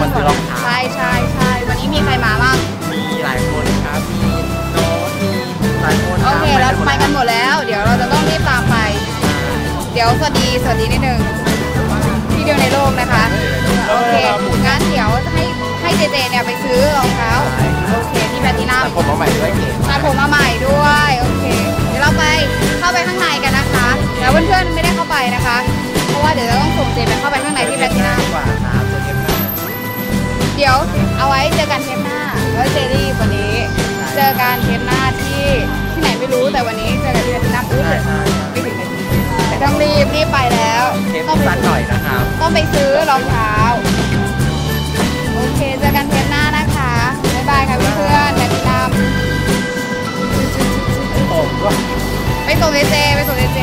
ซื้อรองเท้าใช่ใช่ใช่วันนี้มีใครมาบ้าง มีหลายคนครับ มีโน้ตมีหลายคนโอเคเราไปกันหมดดแล้ว เดี๋ยวเราจะต้องรีบตามไป เดี๋ยวสวัสดีสวัสดีนิดนึงที่เดียวในโลกนะคะ โอเคงั้นเดี๋ยวให้ให้เจเจเนี่ยไปซื้อรองเท้า โอเคที่แพลตินัมผมเอาใหม่ด้วยเก๋ตัดผมมาใหม่ด้วย โอเค เดี๋ยวเราไปเข้าไปข้างในกันนะคะ แล้วเพื่อนๆไม่ได้เข้าไปนะคะ เพราะว่าเดี๋ยวเราต้องส่งเจไปเข้าไปข้างในที่ ว้เจอกันเทปหน้าแล้วเจรี่วันนี้ เจอกันเทปหน้าที่ที่ไหนไม่รู้แต่วันนี้เจอกันที่นัมอุ้ยไม่ถึงนาทีต้องรีบรีบไปแล้วเทปต้องไปสั้นหน่อยนะครับ ต้องไปซื้อรองเท้าโอเคเจอกันเทปหน้านะคะบ๊ายบายค่ะเพื่อนๆแพลตินัมผมก็ไปส่งเจเจไปส่งเจ